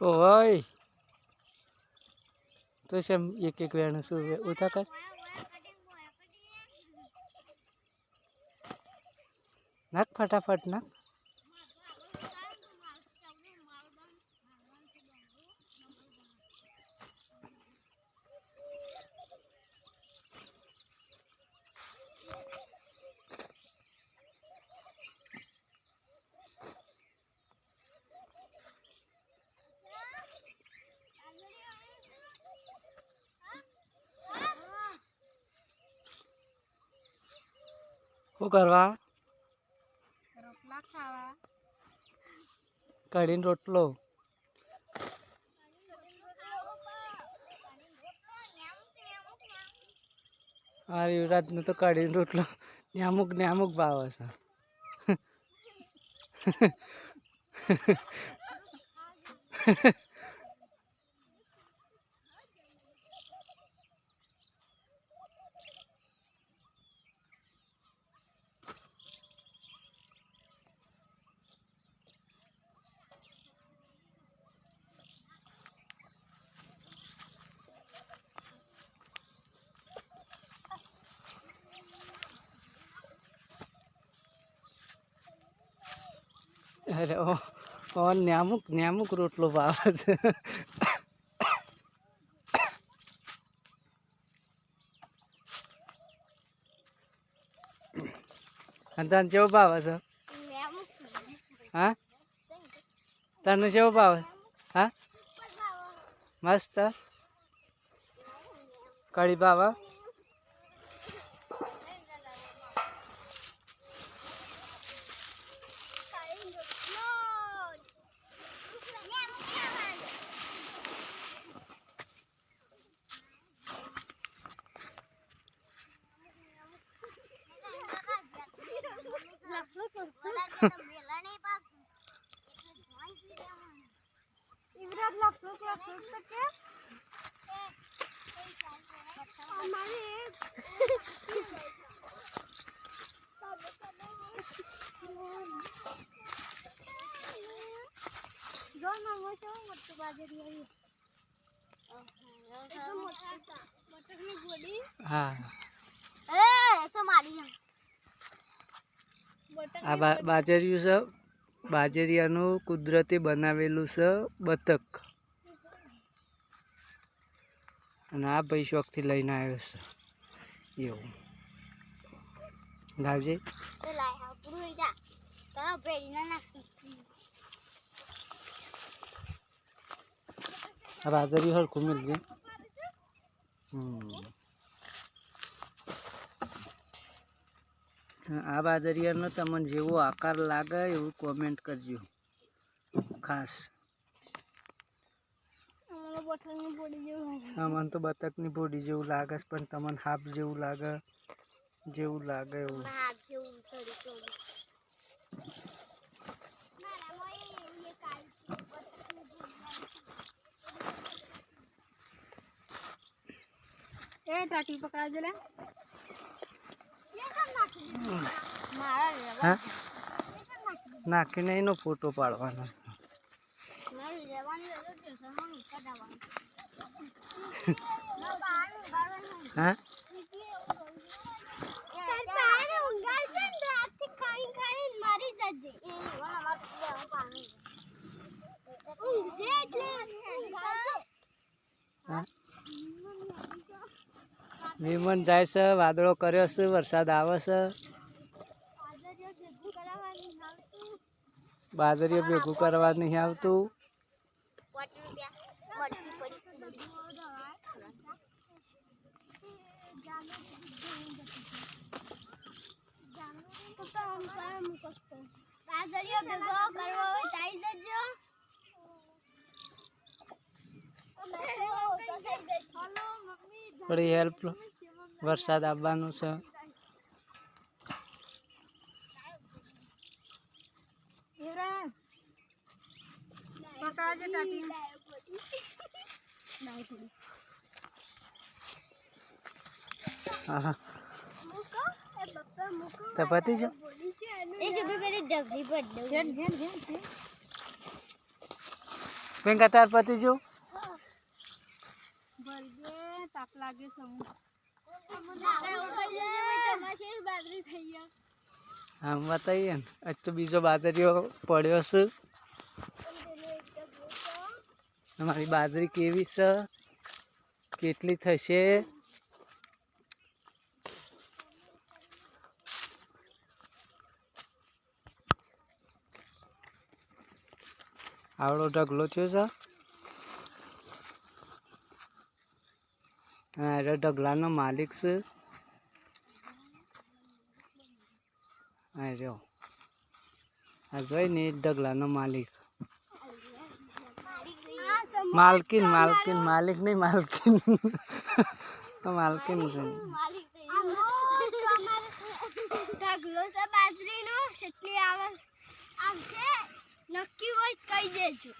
ઓય તો સેમ એક એક વેણ શું ઉતા કર. નાખ ફટાફટ નાખ. શું કરવા રોટલા ખાવા કઢીને રોટલો આ યુવરાજનું તો કઢીને રોટલો ન્યામુક અમુક ને અમુક ભાવ છે અરે ઓ ન્યામુક ન્યામુક રોટલો ભાવે છે. તને કેવો ભાવે છે? હા? તને કેવો ભાવે? હા? મસ્ત? કઢી ભાવે ઇવરાજ લફલુક લફલુક તો કે અમારે જો નમો છે મોટું બાજરી આવી મટકની ગોળી હા. એ તો મારી આ બા બાજરિયું છે બાજરિયાનું કુદરતી બનાવેલું છે બતક. અને આ ભાઈ શોખથી લઈને આવ્યો છે. એવું. લાવજે. બાજરી હરખું મિલજે આ બાજરિયાનો તમને જેવો આકાર લાગે એવું કોમેન્ટ કરજો ખાસ મને તો બતકની બોડી જેવું લાગે છે પણ તમને હાફ જેવું લાગે જેવું લાગે એવું હાથ જેવું થોડી થોડી મારામાં એવું એક એ ટાટી પકડાજો લે? નાખીને એનો ફોટો પાડવાનો. હા? લેવાની વિમન જાય છે વાદળો કર્યો છે વરસાદ આવે છે. બાજરીઓ ભેગું કરવા નહીં આવતું. બાજરીઓ ભેગો કરવો હોય તો જજો થોડી હેલ્પ વરસાદ આવવાનું છે. પકડાજે ટાટી હા હા મૂકો. એ બપ્પા મૂકો. તો પતી જો તાર પતિ જો બરગે તાપ લાગે છે. આમ બતાવીએ ને, આજ તો બીજો બાજરીઓ પડ્યો છે. અમારી બાજરી કેવી છે? કેટલી થશે? આવડો ઢગલો થયો છે? એટલે ઢગલાનો માલિક છે. હા રહ્યો. આ જોઈ ને ઢગલાનો માલિક. માલકીન માલકીન, માલિક નહીં, માલકીન. માલકીન છે. છે નક્કી હોય કહી દેજો.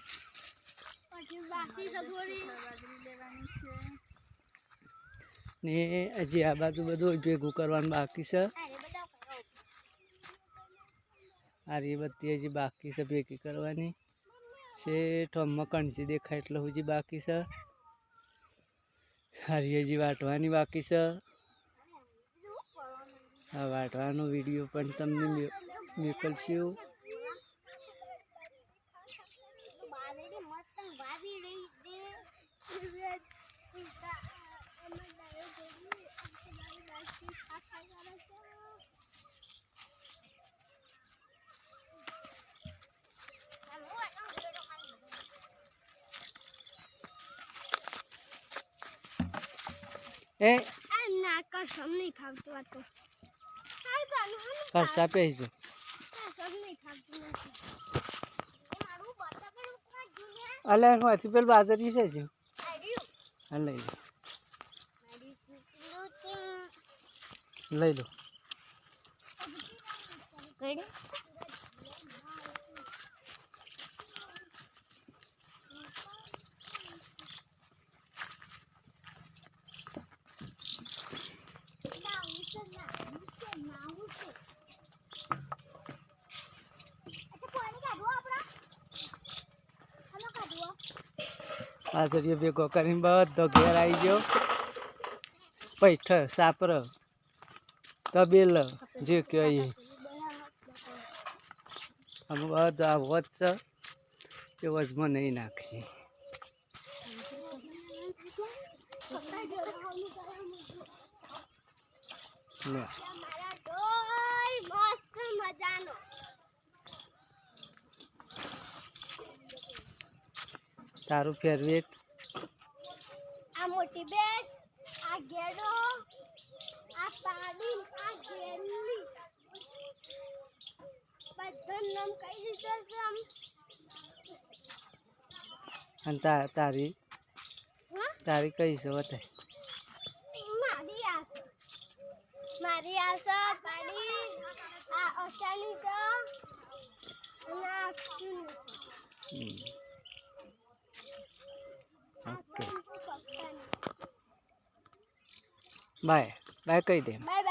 પછી બાકી સગવડી ને હજી આ બાજુ બધું ભેગું કરવાનું બાકી છે. અરે બધા હજી બાકી છે ભેગી કરવાની. છે ઠોમમાં કણસી દેખાય એટલે હજી બાકી છે. હારી હજી વાટવાની બાકી છે. આ વાટવાનો વીડિયો પણ તમને મોકલશું. મસ્ત છે આ ના કસમ નહીં ફાવતું આ તો જુને અલે પેલું બાજરી છે જ લઈ લો. લઈ લો. કડે બાજરીઓ ભેગો કરીને બધો ઘેર આવી ગયો. પૈઠ સાપર, તબેલ, જે કહીએ અમે બધો આ છે એ વચમાં નહીં નાખીએ લે મારા ઢોલ મસ્ત મજાનો તારું ફેવરેટ આ મોટી બેસ આ ગેડો આ પાડી આ ગેલી બધાનું નામ કઈ દીધો છે આમ? અને તારી? હા? તારી કઈ છે બતાય મારી આ મારી આ છે પાડી આ ઓસાની છે અને આ. ઓકે. બાય. બાય કહી દે. બાય.